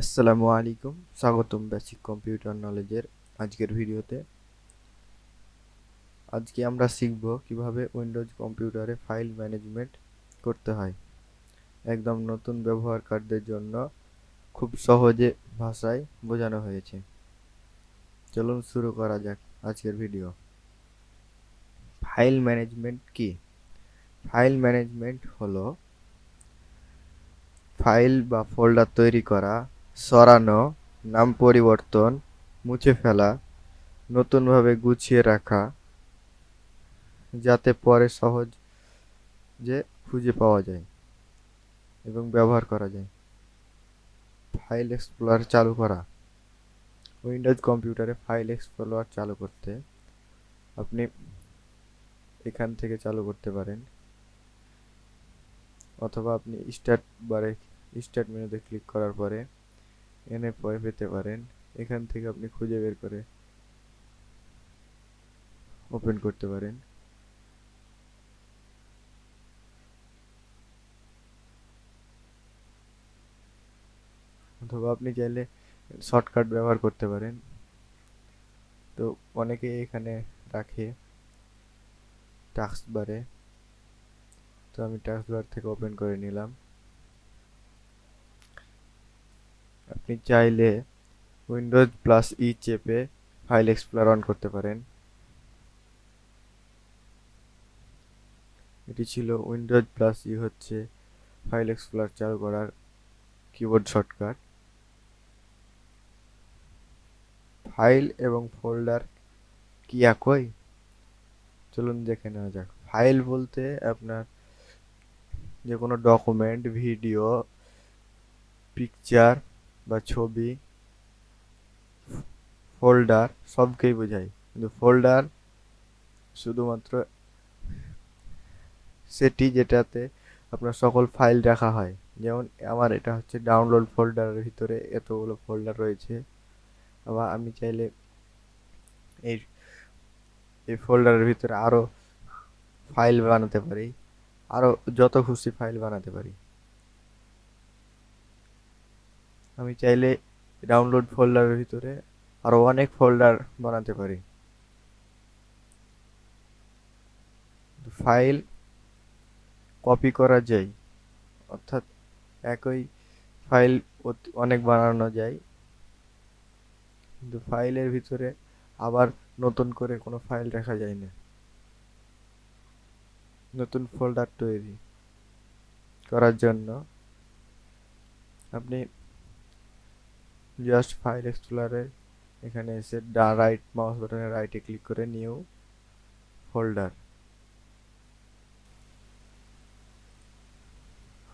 আসসালামু আলাইকুম, স্বাগতম বেসিক কম্পিউটার নলেজের আজকের ভিডিওতে। আজকে আমরা শিখব কীভাবে উইন্ডোজ কম্পিউটারে ফাইল ম্যানেজমেন্ট করতে হয়। একদম নতুন ব্যবহারকারীদের জন্য খুব সহজে ভাষায় বোঝানো হয়েছে। চলুন শুরু করা যাক আজকের ভিডিও। ফাইল ম্যানেজমেন্ট কি? ফাইল ম্যানেজমেন্ট হলো ফাইল বা ফোল্ডার তৈরি করা সরানো, নাম পরিবর্তন, মুছে ফেলা, নতুনভাবে গুছিয়ে রাখা, যাতে পরে সহজ যে খুঁজে পাওয়া যায় এবং ব্যবহার করা যায়। ফাইল এক্সপ্লোরার চালু করা। উইন্ডোজ কম্পিউটারে ফাইল এক্সপ্লোরার চালু করতে আপনি এখান থেকে চালু করতে পারেন। অথবা আপনি স্টার্ট বারে স্টার্ট মেনুতে ক্লিক করার পরে এনে পরে পেতে পারেন, এখান থেকে আপনি খুঁজে বের করে ওপেন করতে পারেন। অথবা আপনি চাইলে শর্টকাট ব্যবহার করতে পারেন। তো অনেকে এখানে রাখে টাস্ক বারে তো আমি টাস্ক বার থেকে ওপেন করে নিলাম। আপনি চাইলে উইন্ডোজ প্লাস ই চেপে ফাইল এক্সপ্লোর অন করতে পারেন। এটি ছিল উইন্ডোজ প্লাস ই হচ্ছে ফাইল এক্সপ্লোর চালু করার কিবোর্ড শর্টকাট ফাইল এবং ফোল্ডার কি একই? চলুন দেখে নেওয়া যাক। ফাইল বলতে আপনার যে কোনো ডকুমেন্ট ভিডিও পিকচার বা ছবি, ফোল্ডার, সবকেই বোঝায় কিন্তু ফোল্ডার শুধুমাত্র সেটি যেটাতে আপনার সকল ফাইল রাখা হয়। যেমন আমার এটা হচ্ছে ডাউনলোড ফোল্ডারের ভিতরে এতগুলো ফোল্ডার রয়েছে। আবার আমি চাইলে এই এই ফোল্ডারের ভিতরে আরও ফাইল বানাতে পারি। আরও যত খুশি ফাইল বানাতে পারি। আমি চাইলে ডাউনলোড ফোল্ডারের ভিতরে আরও অনেক ফোল্ডার বানাতে পারি। ফাইল কপি করা যায়, অর্থাৎ একই ফাইল অনেক বানানো যায়। কিন্তু ফাইলের ভিতরে আবার নতুন করে কোনো ফাইল রাখা যায় না। নতুন ফোল্ডার তৈরি করার জন্য আপনি জাস্ট ফাইল এক্সপ্লোরারে এখানে এসে ডা রাইট মাউস বাটনে রাইটে ক্লিক করে নিউ ফোল্ডার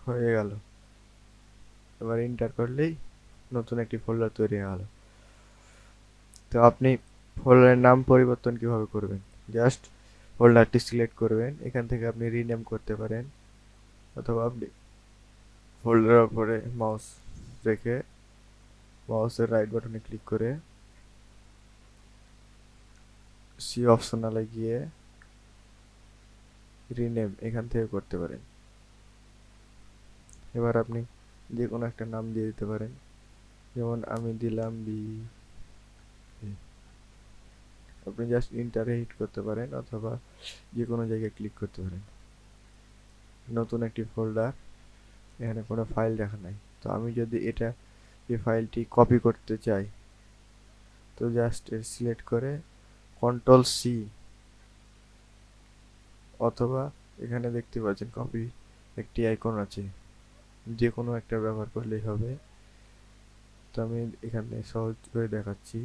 হয়ে গেল। এবার ইন্টার করলেই নতুন একটি ফোল্ডার তৈরি হয়ে গেল। তো আপনি ফোল্ডারের নাম পরিবর্তন কীভাবে করবেন? জাস্ট ফোল্ডারটি সিলেক্ট করবেন। এখান থেকে আপনি রিনেম করতে পারেন। অথবা আপনি ফোল্ডারের উপরে মাউস রেখে মাউসের রাইট বাটনে ক্লিক করে সি অপশনালে গিয়ে রিনেম এখান থেকে করতে পারেন। এবার আপনি যে কোনো একটা নাম দিয়ে দিতে পারেন। যেমন আমি দিলাম বি আপনি জাস্ট ইন্টারে হিট করতে পারেন অথবা যে কোনো জায়গায় ক্লিক করতে পারেন। নতুন একটি ফোল্ডার এখানে কোনো ফাইল দেখা নাই। তো আমি যদি এটা এই ফাইলটি কপি করতে চাই। তো জাস্ট এর সিলেক্ট করে কন্ট্রোল সি অথবা এখানে দেখতে পাচ্ছেন কপি একটি আইকন আছে। যে কোনো একটা ব্যবহার করলেই হবে। তো আমি এখানে সহজ করে দেখাচ্ছি।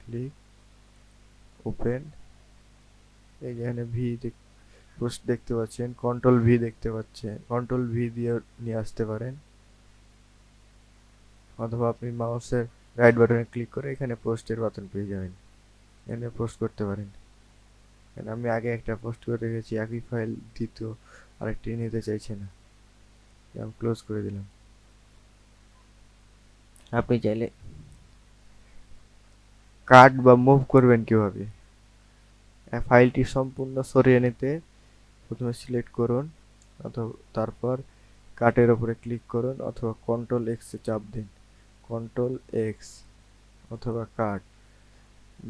ক্লিক ওপেন এই যেখানে ভি পোস্ট দেখতে পাচ্ছেন কন্ট্রোল ভি দেখতে পাচ্ছেন কন্ট্রোল ভি দিয়ে নিয়ে আসতে পারেন। অথবা আপনি মাউসের রাইট বাটনে ক্লিক করে এখানে পোস্টের বাটন পেয়ে যাবেন। এখানে পোস্ট করতে পারেন। আমি আগে একটা পোস্ট করে রেখেছি একই ফাইল দ্বিতীয় আরেকটি নিতে চাইছে না। আমি ক্লোজ করে দিলাম। আপনি চাইলে কাট বা মুভ করবেন কীভাবে? ফাইলটি সম্পূর্ণ সরিয়ে নিতে প্রথমে সিলেক্ট করুন অথবা তারপর কাটের ওপরে ক্লিক করুন অথবা কন্ট্রোল এক্সে চাপ দিন। কন্ট্রোল এক্স অথবা কাট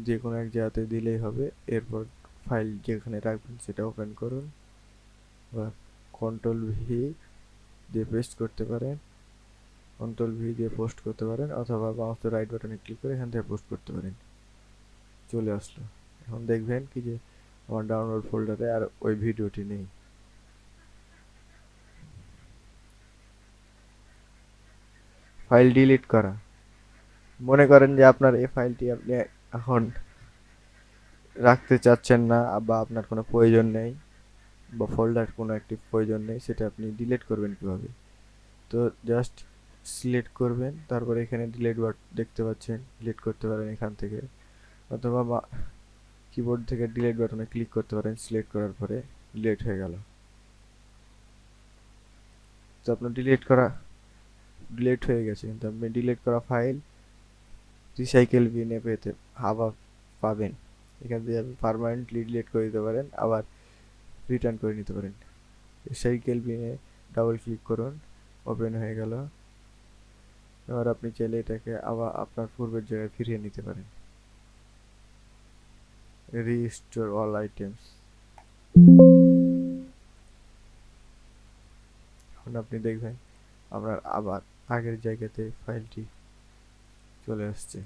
যে কোনো এক জায়গাতে দিলেই হবে। এরপর ফাইল যেখানে রাখবেন সেটা ওপেন করুন বা কন্ট্রোল ভি দিয়ে পেস্ট করতে পারেন কন্ট্রোল ভি দিয়ে পোস্ট করতে পারেন অথবা মাউসের রাইট বাটনে ক্লিক করে এখান থেকে পোস্ট করতে পারেন। চলে আসলো। এখন দেখবেন কি যে আমার ডাউনলোড ফোল্ডারে আর ওই ভিডিওটি নেই। ফাইল ডিলিট করা। মনে করেন যে আপনার এই ফাইলটি আপনি এখন রাখতে চাচ্ছেন না বা আপনার কোনো প্রয়োজন নেই বা ফোল্ডার কোনো একটি প্রয়োজন নেই, সেটা আপনি ডিলিট করবেন কীভাবে? তো জাস্ট সিলেক্ট করবেন, তারপর এখানে ডিলিট বাট দেখতে পাচ্ছেন ডিলিট করতে পারেন এখান থেকে। অথবা কিবোর্ড থেকে ডিলিট বাটনে ক্লিক করতে পারেন সিলেক্ট করার পরে ডিলিট হয়ে গেল। তো আপনার ডিলিট করা ডিলিট হয়ে গেছে, কিন্তু আপনি ডিলিট করা ফাইল রিসাইকেল বিনে পেতে আবার পাবেন। এখান থেকে আপনি পারমানেন্টলি ডিলিট করে দিতে পারেন, আবার রিটার্ন করে নিতে পারেন। রিসাইকেল বিনে ডাবল ক্লিক করুন ওপেন হয়ে গেল। এবার আপনি চাইলে এটাকে আবার আপনার পূর্বের জায়গায় ফিরিয়ে নিতে পারেন। রিস্টোর অল আইটেমস এখন আপনি দেখবেন আপনার আবার আগের জায়গাতে ফাইলটি চলে আসছে।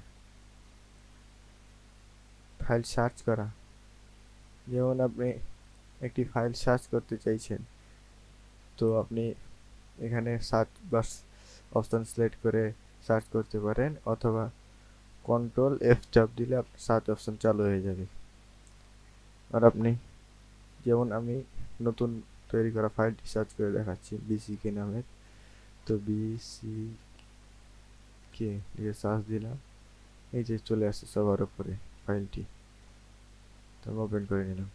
ফাইল সার্চ করা। যেমন আপনি একটি ফাইল সার্চ করতে চাইছেন, তো আপনি এখানে সার্চ বাস অপশন সিলেক্ট করে সার্চ করতে পারেন অথবা কন্ট্রোল এফ চাপ দিলে আপনার সার্চ অপশন চালু হয়ে যাবে। আর আপনি যেমন আমি নতুন তৈরি করা ফাইলটি সার্চ করে দেখাচ্ছি, বিসিকে নামের। তো বিসি কে দিয়ে সার্চ দিলাম। এই যে চলে আসছে সবার উপরে ফাইলটি তো ওপেন করে নিলাম।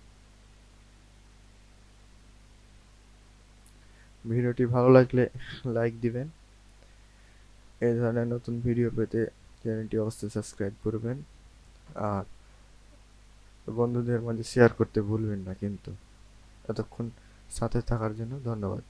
ভিডিওটি ভালো লাগলে লাইক দিবেন। এই ধরনের নতুন ভিডিও পেতে চ্যানেলটি অবশ্যই সাবস্ক্রাইব করবেন। আর বন্ধুদের মাঝে শেয়ার করতে ভুলবেন না কিন্তু। এতক্ষণ সাথে থাকার জন্য ধন্যবাদ।